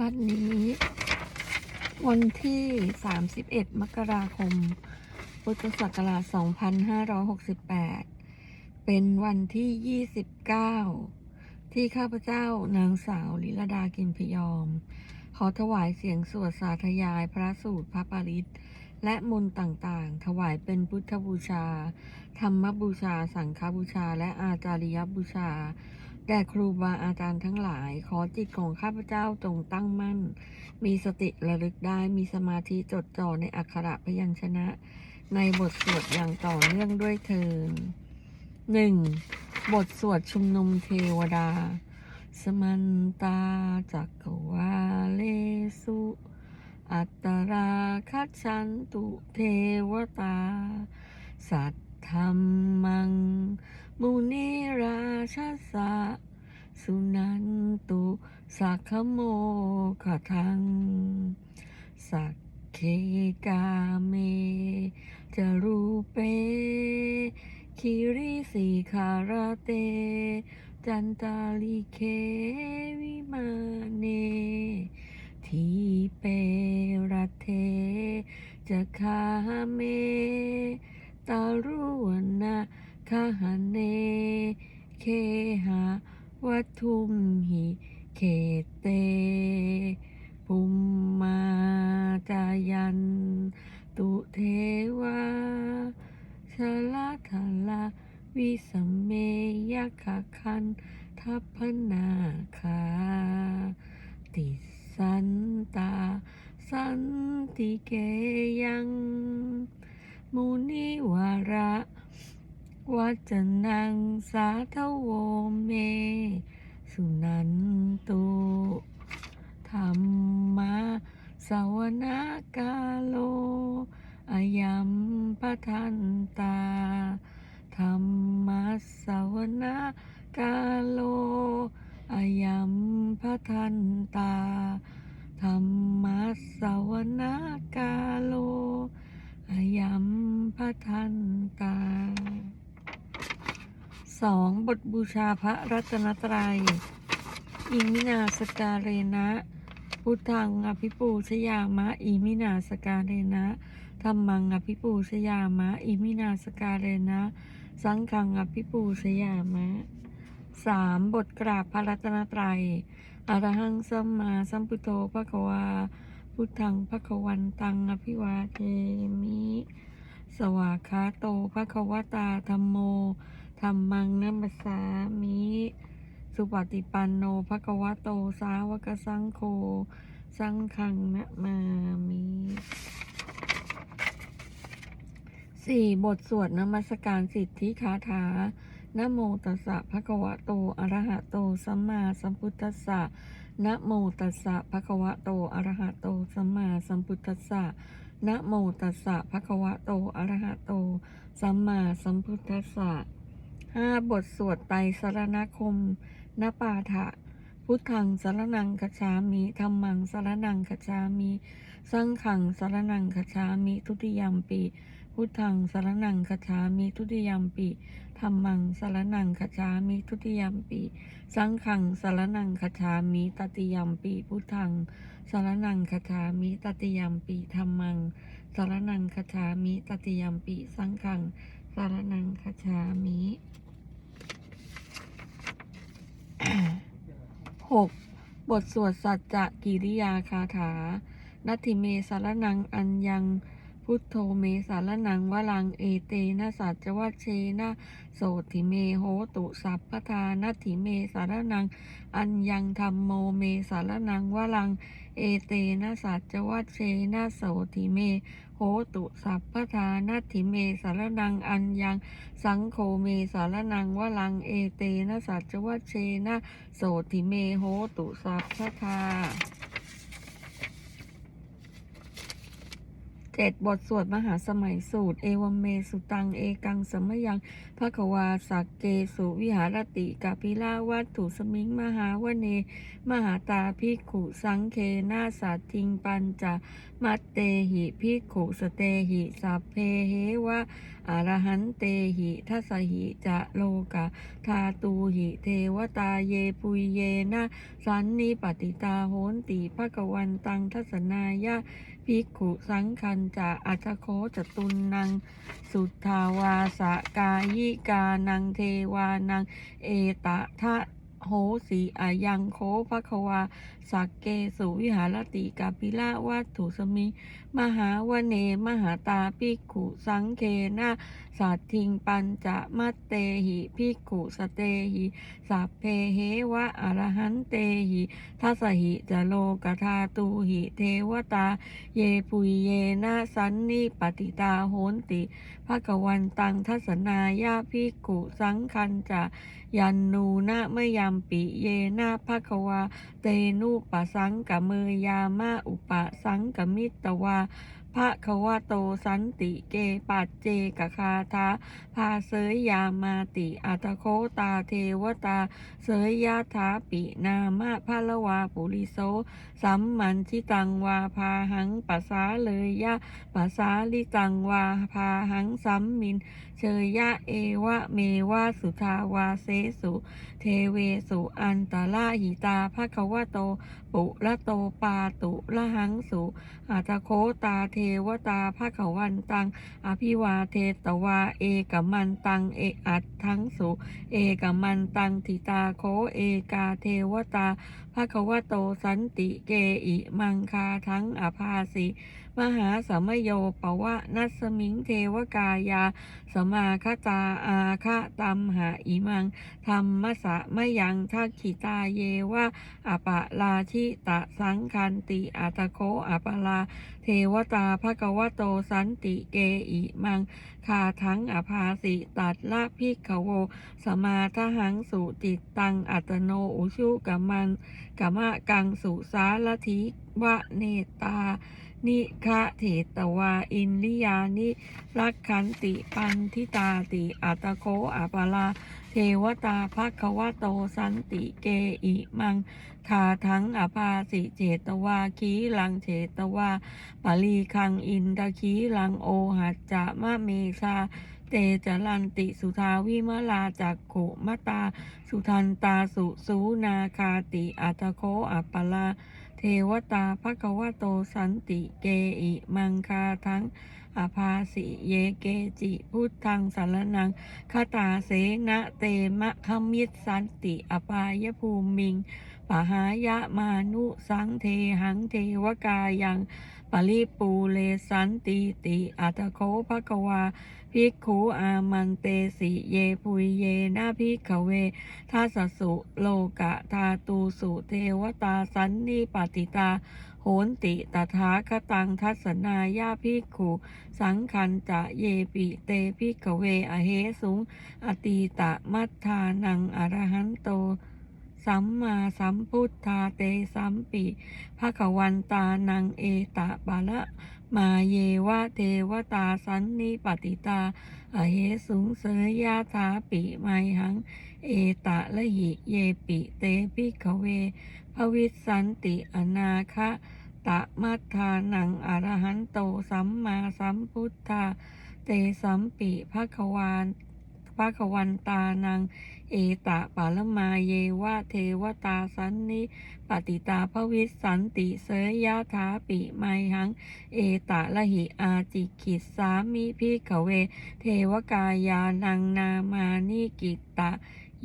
บัดนี้ วันที่ 31 มกราคม พุทธศักราช 2568 เป็นวันที่ 29 ที่ข้าพเจ้านางสาวลิลดากินพยอม ขอถวายเสียงสวดสาธยายพระสูตรพระปริตและมนต์ต่างๆ ถวายเป็นพุทธบูชา ธรรมบูชา สังฆบูชา และอาจาริยบูชา แด่ครูบาอาจารย์ทั้งหลาย ขอจิตของข้าพเจ้าจงตั้งมั่น มีสติระลึกได้ มีสมาธิจดจ่อในอักขระพยัญชนะ ในบทสวดอย่างต่อเนื่องด้วยเทินหนึ่งบทสวดชุมนุมเทวดา สมันตาจักวาเลสุ อัตตราคัจฉันตุเทวตา สัทธรรมัง มุนิราชาสะสุนันตุสักขโมขทัง สักเคกาเมจารูเป คิริสีคาราเต จันตาลิเควิมาเน ทีเประเท จะคาเม ตารุวนะคาหเน เคหะ วัตถุมหิเขเต ปุมมาจายัน ตุเทวาชาลาทาลาวิสัมเมยคคันทัพพนาคา ติสันตา สันติเกยัง มุนิวาระ วัจนังสาทโวเม สุนันตุธรรมะสวนากาโล อายัมปทันตา ธรรมะสวนากาโลอายัมปทันตา ธรรมะสวนากาโลอายัมปทันตาสองบทบูชาพระรัตนตรัย อิมินาสการเรนะ พุทธังอภิปูชยามะ อิมินาสการเรนะ ธรรมังอภิปูชยามะ อิมินาสกาเรนะ สังฆังอภิปูชยามะสามบทกราบพระรัตนตรัยอรหังสัมมาสัมพุทโธพระควา พุทธังพระควันตังอภิวาเทมิ สวากขาโตพระควตาธรรมโมธรรมังนัมสามิ สุปฏิปันโนภะควโตสาวกสังโฆ สังฆังนะมามิ สี่บทสวดนมัสการสิทธิคาถานะโมตัสสะภะคะวะโต อะระหะโต สัมมาสัมพุทธัสสะนะโมตัสสะภะคะวะโต อะระหะโต สัมมาสัมพุทธัสสะนะโมตัสสะภะคะวะโต อะระหะโต สัมมาสัมพุทธัสสะห้าบทสวดไตรสรณคมนปาฐะพุทธังสรนังคัจฉามิธรรมังสรนังคัจฉามิ สังขังสรนังคัจฉามิ ทุติยัมปิ พุทธังสารนังคัจฉามิทุติยัมปิธรรมังสารนังคัจฉามิทุติยัมปิสังขังสารนังคัจฉามิตติยัมปิพุทธังสารนังคัจฉามิตติยัมปิธรรมังสารนังคัจฉามิตติยัมปิสังขังสารนังคัจฉามิหกบทสวดสัจจะกิริยาคาถานัตถิเมสารนังอัญญัง พุทโธเมสารนังวลังเอเตนะสัจวัชเชนะโสติเมโหตุสัพพทานัตถิเมสารนัง อัญญังธรรมโมเมสารนังวลัง เอเตนะสัจวัชเชนะโสติเมโหตุสัพพทานัตถิเมสารนังอัญญัง สังโฆเมสารนังวลังเอเตนะสัจวัชเชนะโสติเมโหตุสัพพทา เจ็ดบทสวดมหาสมัยสูตร เอวมเมสุตัง เอกังสมยังภะควาสักเกสุวิหารติกาปิลาวัตถุสมิงมหาวเน มหาตาภิขุสังเคนาสัตทิงปัญจมัตเตหิภิขุสเตหิสัพเพเหวะอรหันเตหิทัสหิจะโลกะทาตูหิเทวตาเยปุยเยนะสันนิปติตาโหนติภะกวันตังทัศนายะภิกขุสังคันจะอัจโคจตุนนัง สุทธาวาสกายิกานังเทวานัง เอตะทะโหสีอายังโคภควา สักเกสุวิหารติกาปิละวัตถุสมิ มหาวเน มหาตาภิกขุสังเคนะสัตทิงปัญจะมัตเตหิภิกขุสเตหิสัพเพเหวะอรหันเตหิทัสหิจะโลกธาตูหิเทวตา เยปุยเยนะสันนิปติตาโหนติภะกวันตังทัศนายาภิกขุสังคันจะยันนูนะเมยามปิเยนะภะควาเตนุปะสังกะเมยามาอุปะสังกะมิตวาภะควะโตสันติเกปัจเจกคาทาพาเสยยามาติอัตโคตาเทวตา เสยยาถาปินามะพะละวาปุริโสสัมมันชิตังวาพาหังปัสสาเลยยะปัสสาลิตังวาพาหังสัมมินเชยยะเอวะเมวะสุทาวาเสสุเทเวสุอันตละหิตาภะคะวะโต ปุระโตปาตุละหังสุอาตโคตาเทวตาภะคะวันตัง อภิวาเทตวาเอกมันตังเออัตทั้งสุเอกมันตังทิตาโคเอกาเทวตาภะคะวะโตสันติเกอิมังคาทั้งอภาสิ มหาสมโยปวะนัสมิงเทวกายา สมาคตาอาคะตัมหาอิมังธรรมสะมยังทักขิตาเยวะอปะลาชิตะสังคันติอัตโคอปะลา เทวตาภะคะวะโตสันติเกอิมังคาทั้งอภาสิตัดละพิกขโว สมาทหังสุติตังอัตโนอุชุกัมมันกัมะกังสุสารทิวะเนตา นิคะเถตวาอินลิยานิรักขันติปันทิตาติอัตโคอาปาลา เทวตาภควะโตสันติเกอิมังคาทั้งอภาสิเจตวาคีลังเจตวาปาลีคังอินทคีลังโอหัจจะมะเมชาเตจรันติสุทาวิมลาจักขุมตา สุทันตาสุสูนาคาติอัตโคอัปปลา เทวตาภคะวะโตสันติเกอิมังคาทั้ง อภาสิเยเกจิพุทธังสารนังคาตาเสนะเตมะขมิตสันติอปายภูมิงปหายะมานุสังเทหังเทวกายังปริปูเลสันติติอัตโคภควาภิกขุอามันเตสิเยปุยเยนาภิกขเวทัสสุโลกะทาตูสุเทวตาสันนิปติตา โหนติตถาคตังทัศนายาภิกขุสังคันจะเยปิเตภิกเวอเหสุง อตีตะมัทธานังอรหันโต สัมมาสัมพุทธาเตสัมปิภะควันตานังเอตะบาละมาเยวะเทวตาสันนิปติตา อเหสุงเสยยาถาปิไมหัง เอตะละหิเยปิเตภิกเว ภวิสันติอนาคะตะมัทธานังอรหันโตสัมมาสัมพุทธาเตสัมปิภะควานภะควันตานัง เอตะปาลมาเยวะเทวตาสันนิปติตาภวิสันติเสยยะถาปิไมหัง เอตะละหิอาจิกิสสามิพิกขเว เทวกายานังนามานิกิตะ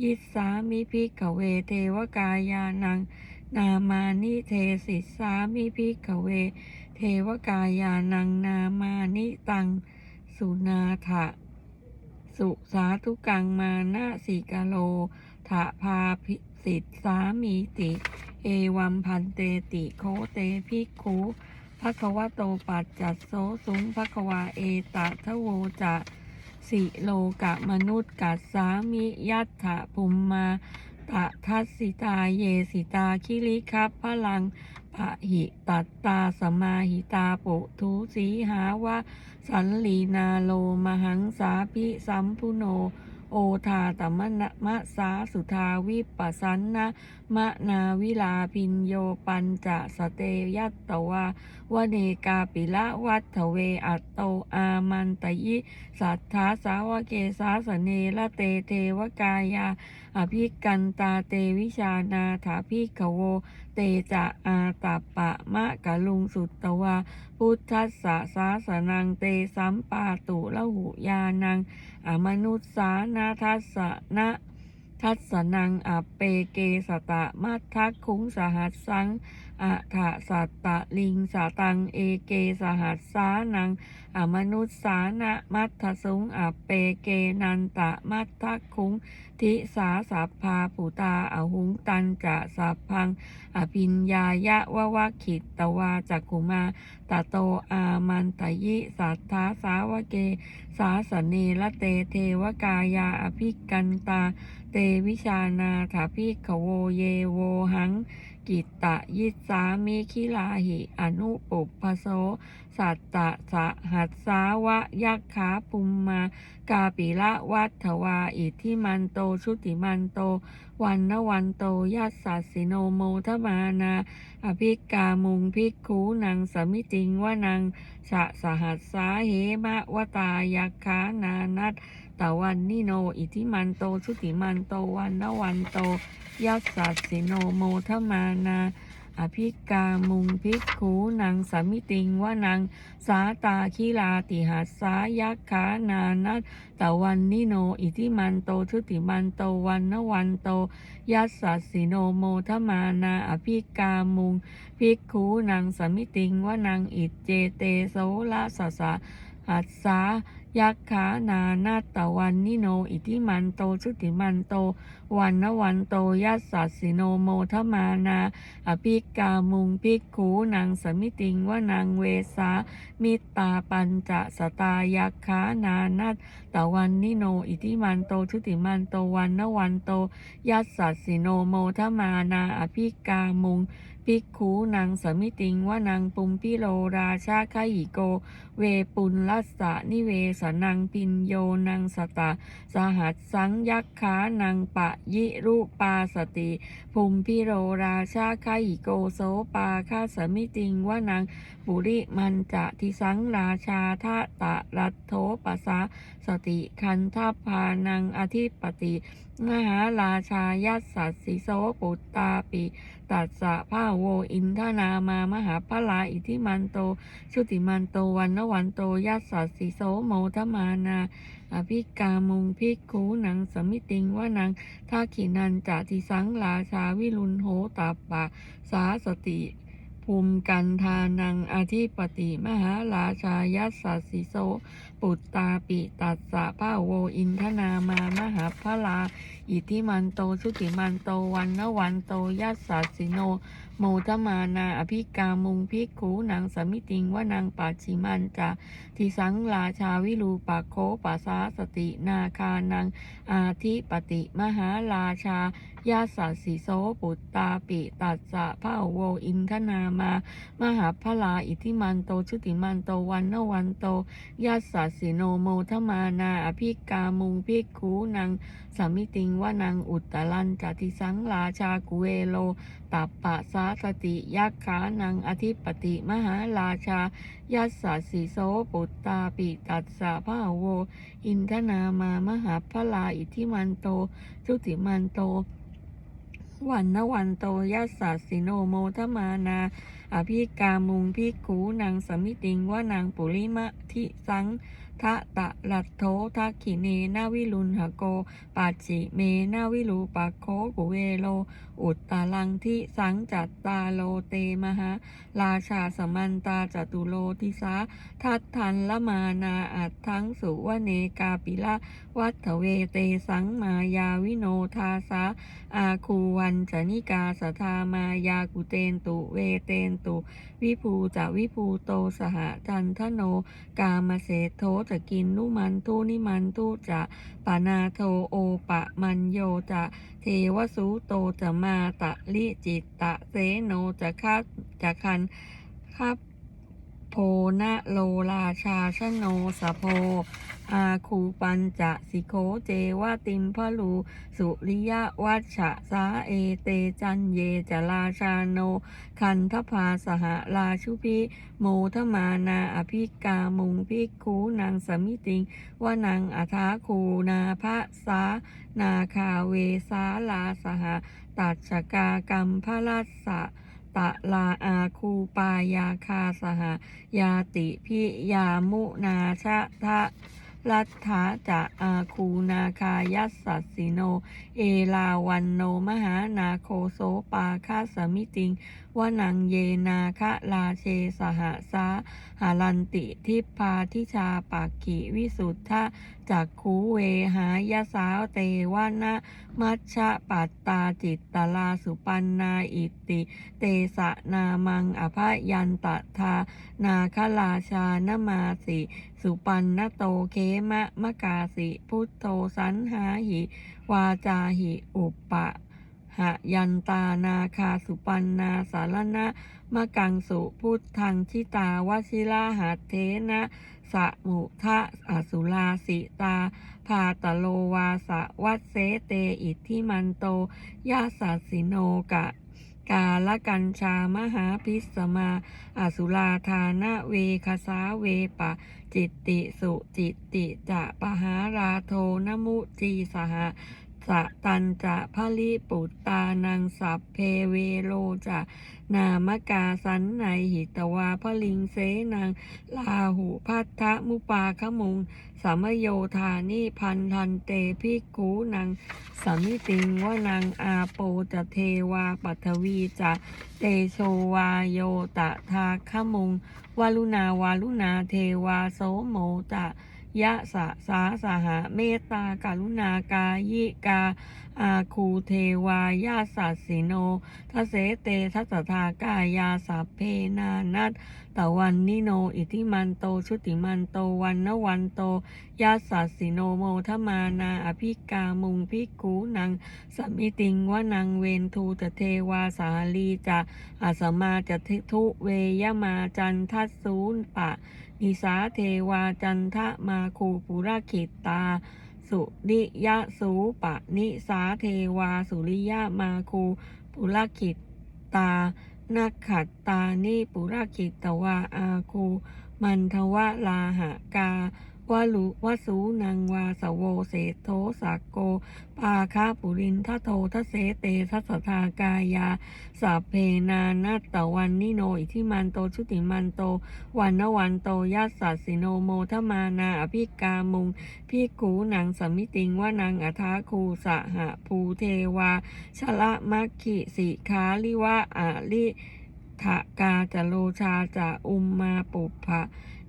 ยิสสามิพิกขเวเทวกายานัง นามานิเทสิสามิพิกขเว เทวกายานังนามานิตัง สุนาถะสุสาธุกังมานาสิกาโลถะพาพิสิทธสามีติ เอวัมพันเตติโคเตภิกขุภะควะโตปัจจัสโสสุงภะควาเอตะทะโวจะสิโลกะมนุษย์กัสสามิยัตถะภุมมา เตตะทัสสิตาเยสิตาคิริคับพลังปะหิตัตตาสมาหิตาปุทุสีหาวะสันลีนาโลมหังสาพิสัมพุโน โอทาตมนะมะสาสุทาวิปัสสันนะ มะนาวิลาพินโยปัญจะสเตยัตตวาวเนกาปิละวัตเวอัตโตอามันตยิสัทธาสาวเกสาสเนละเตเทวกายา อภิกันตาเตวิชานาถาพิกโว เตจะอาตาปะมะกะลุงสุตตวา พุทธัสสะสาสนังเตสัมปาตุละหุยานัง อมนุสสานาทัสสะนะ ทัสสนังอเปเกสตะมัททักคุงสหัสสังอะถะสัตตะลิงสตังเอเกสหัสสานังอมนุสสานะมัทธสุงอเปเกนันตะมัททักคุงทิสาสัพพาปุตาอหุงตันจะสัพพังอภิญญายะวะวะขิตตวาจักขุมาตะโตอามันตยิสัทธาสาวเก สาสเนละเตเทวกายาอภิกันตา เตวิชานาถาพิขโวเยโวหัง กิตตะยิสามิคิลาหิอนุปุปพโส สัตตะสะหัสสาวะยักขาปุมมา กาปิละวัฏวาอิทิมันโตชุติมันโต วันนวันโตยัสสัสิโนโมทมานา อภิกามุงภิกขูนังสมิติงวะนังสะสหัสสาเหมะวตายักขานานัต ตะวันนิโน อิทิมันโตชุติมันโต วันนวันโต ยัสสัสสิโนโมทมานา อภิกามุงภิกขูนังสมิติงวะนังสาตาคิลาติหัสสายักขานานัตตะวันนิโน อิทิมันโตชุติมันโต วันนวันโต ยัสสัสสิโนโมทมานา อภิกามุงภิกขูนังสมิติงวานังอิจเจเตโสละสสะหัสสา ยักขานานาตะวันนิโน อิทิมันโตชุติมันโต วันนวันโตยัสสัสิโนโมทมานา อภิกามุงภิกขูนังสมิติงวานังเวสามิตาปัญจะสตายักขานานัตตะวันนิโน อิทิมันโตชุติมันโตวันนวันโตยัสสัสสิโนโมทมานา อภิกามุงภิกขูนางสมิติงว่านังปุมพิโลราชาคหิโก เวปุลลัสสะนิเวสนังปินโยนังสตาสหัสสังยักขานังปะยิรูปาสติ ภูมิพิโรราชาคหิโกโสปาคาสมิติงว่านังปุริมันจะทิสังราชาทะตะรัตโทปัสสาสติคันทพานังอธิปติ มหาราชายัสสัสสิโสปุตตาปิตัสสะภาโวอินทนามามหาพลาอิทิมันโต ชุติมันโตวันนวันโตยัสสัสสิโสโมทมานาอภิกามุงภิกขูหนังสมิติงวนังทาขินันจติสังราชาวิรุณโหตาปะสาสติ ภูมิกันทานังอธิปติมหาราชายัสสิโส ปุตตาปิตัสสะภาโวอินทนามามหาพลา อิทิมันโตชุติมันโตวันนวันโตยัสสิโน โมทมานาอภิกามุงภิกขูนางสมิติงวานังปัจฉิมันจะทิสังราชาวิรูปโคปัสสาสตินาคานังอาทิปติมหาราชายาสัสสิโสปุตตาปิตัสสะภาโวอินทนามามหาพลาอิทิมันโตชุติมันโตวันนวันโตยัสสัสสิโนโมทมานาอภิกามุงภิกขูนังสามิติงวานังอุตตลันจติสังราชากุเวโลตัปปะสาสติยักขานังอธิปติมหาราชายัสสัสสิโสปุตตาปิตัสสะภาโว อินทนามามหาพลาอิทิมันโตชุติมันโต วันนวันโตยัสสัสิโนโมทมานาอภิกามุงพิกูนางสมิติงว่านางปุริมะทิสัง ทะตะลัตโททักขิเนนาวิลุนหโก ปัจฉิเมนาวิรูปักโคกุเวโล อุตตาลังทิสังจัตตาโลเตมหาราชาสมันตาจตุโลทิสาทัตทันละมานาอัตทั้งสุวเนกาปิละวัฏเวเตสังมายาวิโนทาสาอาคูวันจนิกาสทามายากุเตนตุเวเตนตุ วิภูจะวิภูโตสหจันทโน กามเสโทจะกินนุมันทุนิมันทุจะปานาโทโอปะมันโยจะเทวสูโตจะมาตะลิจิตตะเสโนจะคัดจะคันคับโพนะโลราชาชโนสะโพ อาคูปัญจะสิโคเจวะติมพะลูสุริยวัชชะสาเอเตจันเยจราชาโน คันทภาสหราชุพิโมทมานาอภิกามุงพิกคูนางสมิติงวานังอัทาคูนาภะสานาคาเวสาลาสหตัดชกากรรมพระลัสะตะลาอาคูปายาคาสหยาติพิยามุนาชะทะ รัฐาจะอาคูนาคายัสสัสสิโน เอลาวันโนมหานาโคโสปาคาสมิติงวนังเยนาคะลาเชสหสาหารันติทิพพาทิชาปากขิวิสุทธะจักขูเวหายสาวเตวานะมัชชะปัตตาจิตตลาสุปันนาอิติ เตสะนามังอภยันตทานาคราชานมาสิ สุปันนโตเคมะมะกาสิพุทโธสันหาหิ วาจาหิอุปปะหะยันตานาคาสุปันนาสารณะมะกังสุพุทธังชิตาวชิลาหัตเทนะสะมุทะอสุลาสิตา พาตโลวาสะวัดเสเตอิทิมันโตยาสัสสิโนกะ กาลกัญชามหาพิสมาอสุราธานะเวคสาเวปะ จิตติสุจิตติจะปหาราโทนมุจีสห สะตันจะพลิปุตตานังสัพเพเวโลจะนามกาสันในหิตวาพลิงเสนังลาหูพัทธมุปาขมุงสามโยธานิพันธันเตพิกูนังสามิติงวนังอาโปจะเทวาปัทวีจะเตโชวาโยตะทาขมุงวาลุนาวาลุนาเทวาโสโมจะ ยะสะสาสหะเมตตากรุณากายิกาอาคูเทวายาสัสสิโนทเสเตทัสทากายาสัพเพนานัตตะวันนิโน อิทิมันโตชุติมันโตวันนวันโตยาสัสสิโนโมทมานาอภิกามุงพิกขูนังสมิติงวนังเวนทูตเทวาสาลีจะอาสมาจะทิทุเวยมาจันทัสูนปะ นิสาเทวาจันทะมาคูปุระขิตตา สุริยะสูปะนิสาเทวาสุริยะมาคูปุระขิตตานักขัดตานิปุระขิตตวาอาคูมันทวะลาหะกา วาลุวสูนังวาสโวเศโทสักโก ปาคาปุรินทโททเสเตทัสสทากายาสัพเพนานัตตะวันนิโนอิทิมันโตชุติมันโต วันนวันโตยัสสัสิโนโมทมานาอภิกามุงพิกขูนังสมิติงว่านังอัทาคูสหะภูเทวาชละมัคคิสิคาลิวะอาลิทะกาจโลชาจะอุมมาปุพะ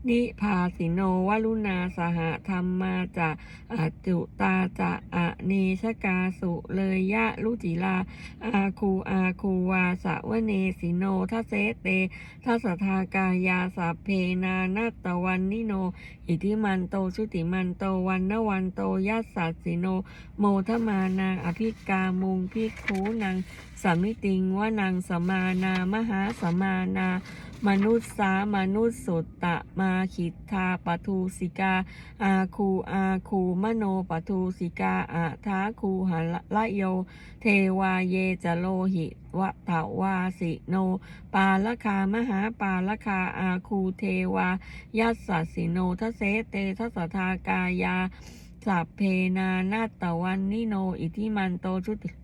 นิพาสิโนวลุนาสหธรรมมาจะอาจุตาจะอะเนชกาสุเลยยะลุจิลา อาคูอาคูวาสะวเนสิโนทะเสเตทัสทากายาสัพเพนานัตะวันนิโน อิทิมันโตชุติมันโตวันนวันโตยัสสัสิโน โมทมานาอภิกามุงพิกขูนังสามิติงวนังสมานามหาสมานา มนุษย์สามนุษย์สุตตะมาขิทธาปทูสิกา อาคูอาคูมโนปทูสิกาอาทาคูหละโย เทวาเยจโลหิวะตาวาสิโน ปาลคามหาปาลคาอาคูเทวายัสสิโนทเสเตทัสทากายาสัพเพนานาตะวันนิโน อิทิมันโตชุติ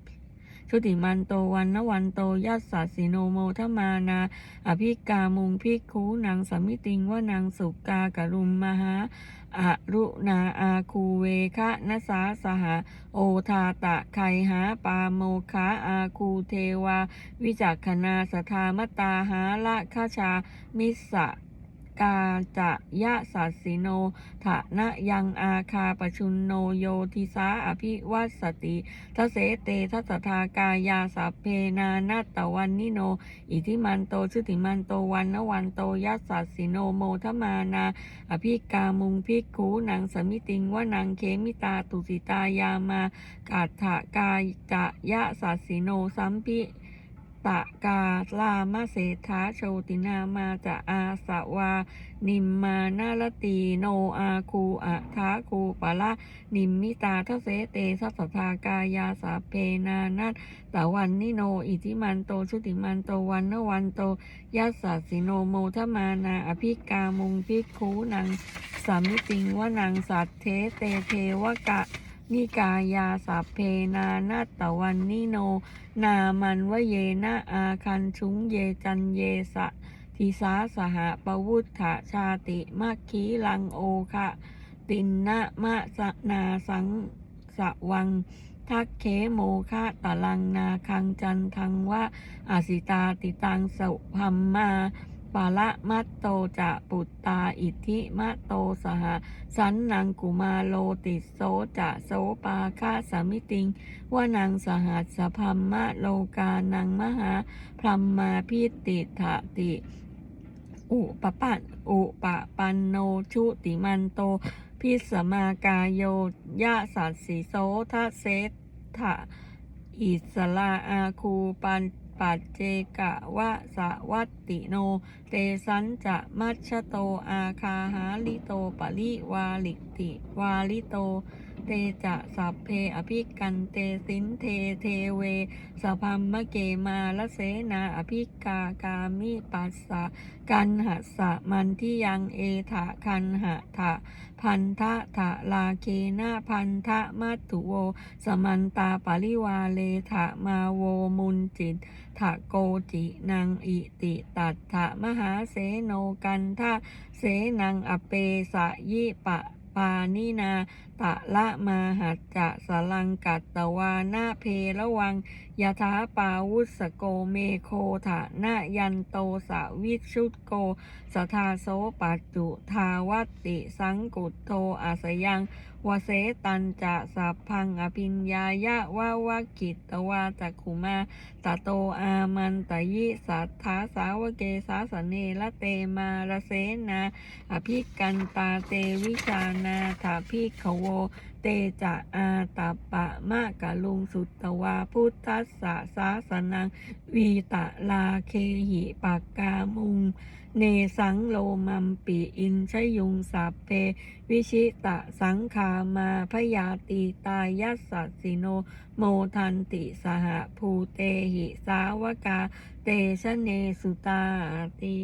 ชุติมันโตวันนวันโตยัสสะสิโนโมทมานา อภิกามุงพิกขูนางสมิติงว่านางสุกากรุมมหาอารุนาอาคูเวคะนสาสหะโอทาตะไคหาปาโมคะอาคูเทวา วิจักขณาสทามตาหาละคชามิสะ กาจะยะสัสสิโนทะนะยังอาคาปชุนโนโยทิสาอภิวัสสติทเสเตทัสทากายาสัพเพนานาตวันนิโน อิทิมันโตชุติมันโตวันนวันโตยัสสัสสิโนโมทมานา อภิกามุงพิกขูนางสมิติงวนังเคมิตาตุสิตายามากาถากายจะยะสัสสิโนสัมปิ ตะกาลามาเศธาโชตินามาจะอาสวา นิมมานาลตีโนอาคูอะทาคูปะละนิมมิตาทเสเตทัสทากายาสาเพนานัตตะวันนิโนอิทิมันโตชุติมันโตวันนวันโตยัสสสิโนโมทมานาอภิกามุงพิกคูนังสามิติงวนังสัตเทเตเทวกะ นิกายาสัพเพนานาตะวันนิโน นามันวเยนะอาคันชุงเยจันเยสะทิสาสหปวุฒชชาติมัคคีลังโอคะตินนะมะสนาสังสวัง ทักเคโมคะตะลังนาคังจันทังวะอาสิตาติตังสุพัมมา ปาละมัตโตจะปุตตาอิทธิมะโตสหสันนังกุมาโลติโสจะโสปาคะสามิติงวานังสหัสสพัมมะโลกานังมหาพรัมมาพิติถะติอุปปันอุปปันโนชุติมันโต พิสมากายโยยะสัสสิโสทะเสทะอิสลาอาคูปัน ปัจเจกะวะสะวัตติโน เตสันจะมัชโตอาคาหาลิโตปะลิวาลิติวาลิโต เตจะสัพเพอภิกันเตสินเทเทเวสพัมมะเกมาละเสนาอภิกากามิปัสสะกันหะสะมันที่ยังเอถะคันหะถะพันทะถะลาเคนะพันทะมัตถุโว สมันตาปริวาเลถะมาโวมุนจิตถะโกจินางอิติตัตถะมหาเสโนกันทะเสนังอเปสะยิปะปานินา ตะละมาหัจจะสลังกัตตวานาเพระวังยะถาปาวุสโกเมโคถะนะยันโตสะวิชุตโก สทาโสปัจจุทาวัติสังกุตโทอาสยังวเสตันจะสัพพังอภิญญายะวาวากิตวาจักขุมาตะโตอามันตยิสัทธาสาวเกสาสเนละเตมาระเสนา อภิกันตาเตวิชานาถาพิขวเตจะอาตาปะมะกะลุงสุตวาพุทธัสสะสาสนังวีตะลาเคหิปากกามุง เนสังโลมัมปีอินชยุงสัพเพ วิชิตะสังคามาพยาตีตายัสสะสิโน โมทันติสหภูเตหิสาวกา เตชะเนสุตาติ